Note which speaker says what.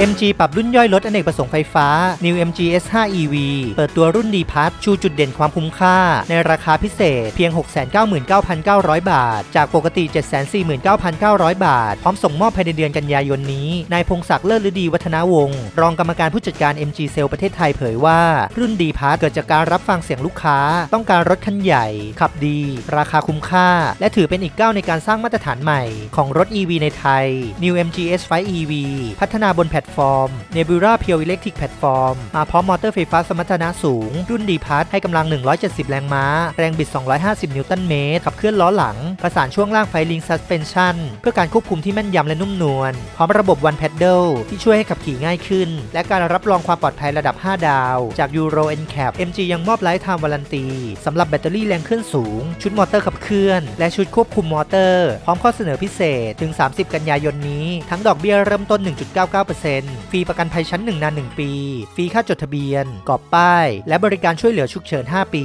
Speaker 1: MG ปรับรุ่นย่อยรถอเนกประสงค์ไฟฟ้า New MG S5 EV เปิดตัวรุ่นดีพัทชูจุดเด่นความคุ้มค่า ในราคาพิเศษเพียง 699,900 บาท จากปกติ 749,900 บาท พร้อมส่งมอบภายในเดือนกันยายนนี้ นายพงศักดิ์เลิศฤดีวัฒนาวงศ์รองกรรมการผู้จัดการ MG Sale ประเทศไทยเผยว่า รุ่นดีพัทเกิดจากการรับฟังเสียงลูกค้า ต้องการรถคันใหญ่ ขับดี ราคาคุ้มค่า และถือเป็นอีกก้าวในการสร้างมาตรฐานใหม่ ของรถ EV ในไทย New MG S5 EV พัฒนาบนแพลตฟอร์ม Nebula Pure Electric Platform มาพร้อมมอเตอร์ไฟฟ้าสมรรถนะสูง รุ่นดีพัทให้กำลัง 170 แรงม้า แรงบิด 250 นิวตันเมตร ขับเคลื่อนล้อหลัง ประสานช่วงล่างไฟลิงซัสเพนชั่นเพื่อการควบคุมที่แม่นยำและนุ่มนวล พร้อมระบบ One Pedal ที่ช่วยให้ขับขี่ง่ายขึ้น และการรับรองความปลอดภัยระดับ 5 ดาว จาก Euro NCAP MG ยังมอบไลฟ์ไทม์วารันตีสำหรับแบตเตอรี่แรงเคลื่อนสูง ชุดมอเตอร์ขับเคลื่อน และชุดควบคุมมอเตอร์ พร้อมข้อเสนอพิเศษถึง 30 กันยายนนี้ ทั้งดอกเบี้ยเริ่มต้น 1.99%ฟรีประกันภัยชั้น 1 นาน 1 ปี ฟรีค่าจดทะเบียน กอบป้าย และบริการช่วยเหลือฉุกเฉิน 5 ปี